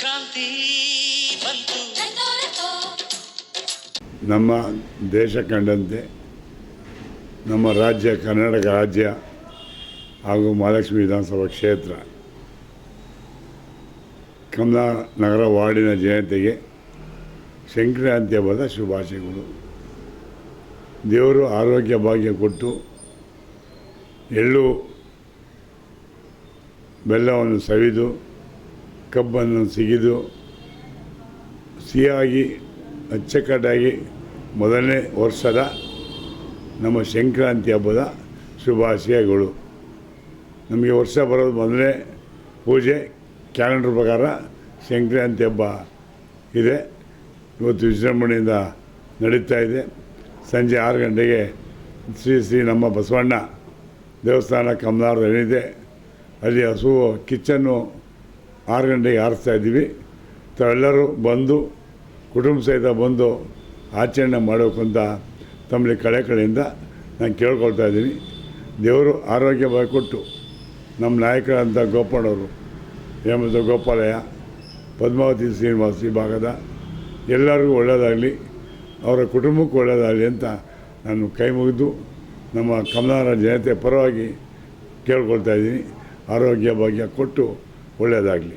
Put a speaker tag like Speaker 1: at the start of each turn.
Speaker 1: ಸಂಕ್ರಾಂತಿ ಬಂತು.
Speaker 2: ನಮ್ಮ ದೇಶ ಕಂಡಂತೆ, ನಮ್ಮ ರಾಜ್ಯ, ಕರ್ನಾಟಕ ರಾಜ್ಯ ಹಾಗೂ ಮಹಾಲಕ್ಷ್ಮಿ ವಿಧಾನಸಭಾ ಕ್ಷೇತ್ರ ಕಮಲಾ ನಗರ ವಾರ್ಡಿನ ಜನತೆಗೆ ಸಂಕ್ರಾಂತಿ ಹಬ್ಬದ ಶುಭಾಶಯಗಳು. ದೇವರು ಆರೋಗ್ಯ, ಭಾಗ್ಯ ಕೊಟ್ಟು ಎಳ್ಳು ಬೆಲ್ಲವನ್ನು ಸವಿದು ಕಬ್ಬನ್ನು ಸಿಗಿದು ಸಿಹಿಯಾಗಿ ಅಚ್ಚಕಟ್ಟಾಗಿ ಮೊದಲನೇ ವರ್ಷದ ನಮ್ಮ ಸಂಕ್ರಾಂತಿ ಹಬ್ಬದ ಶುಭಾಶಯಗಳು. ನಮಗೆ ವರ್ಷ ಬರೋದು ಮೊದಲನೇ ಪೂಜೆ, ಕ್ಯಾಲೆಂಡರ್ ಪ್ರಕಾರ ಸಂಕ್ರಾಂತಿ ಹಬ್ಬ ಇದೆ. ಇವತ್ತು ವಿಜೃಂಭಣೆಯಿಂದ ನಡೀತಾ ಇದೆ. ಸಂಜೆ ಆರು ಗಂಟೆಗೆ ಶ್ರೀ ಶ್ರೀ ನಮ್ಮ ಬಸವಣ್ಣ ದೇವಸ್ಥಾನ ಕಮಲಾರದ ಏನಿದೆ ಅಲ್ಲಿ ಹಸು ಕಿಚ್ಚನ್ನು ಆರು ಗಂಟೆಗೆ ಆರಿಸ್ತಾ ಇದ್ದೀವಿ. ತಾವೆಲ್ಲರೂ ಬಂದು, ಕುಟುಂಬ ಸಹಿತ ಬಂದು ಆಚರಣೆ ಮಾಡಬೇಕು ಅಂತ ತಮ್ಮಲ್ಲಿ ಕಳೆ ಕಡೆಯಿಂದ ನಾನು ಕೇಳ್ಕೊಳ್ತಾ ಇದ್ದೀನಿ. ದೇವರು ಆರೋಗ್ಯ ಕೊಟ್ಟು ನಮ್ಮ ನಾಯಕರಂಥ ಗೋಪಣ್ಣವರು ಹೇಮಂತ ಗೋಪಾಲಯ್ಯ, ಪದ್ಮಾವತಿ ಶ್ರೀನಿವಾಸ್ ಈ ಭಾಗದ ಎಲ್ಲರಿಗೂ ಒಳ್ಳೆಯದಾಗಲಿ, ಅವರ ಕುಟುಂಬಕ್ಕೂ ಒಳ್ಳೆಯದಾಗಲಿ ಅಂತ ನಾನು ಕೈ ಮುಗಿದು ನಮ್ಮ ಕಮಲಾರ ಜನತೆ ಪರವಾಗಿ ಕೇಳ್ಕೊಳ್ತಾ ಇದ್ದೀನಿ. ಆರೋಗ್ಯ ಭಾಗ್ಯ ಕೊಟ್ಟು ಒಳ್ಳೆಯದಾಗಲಿ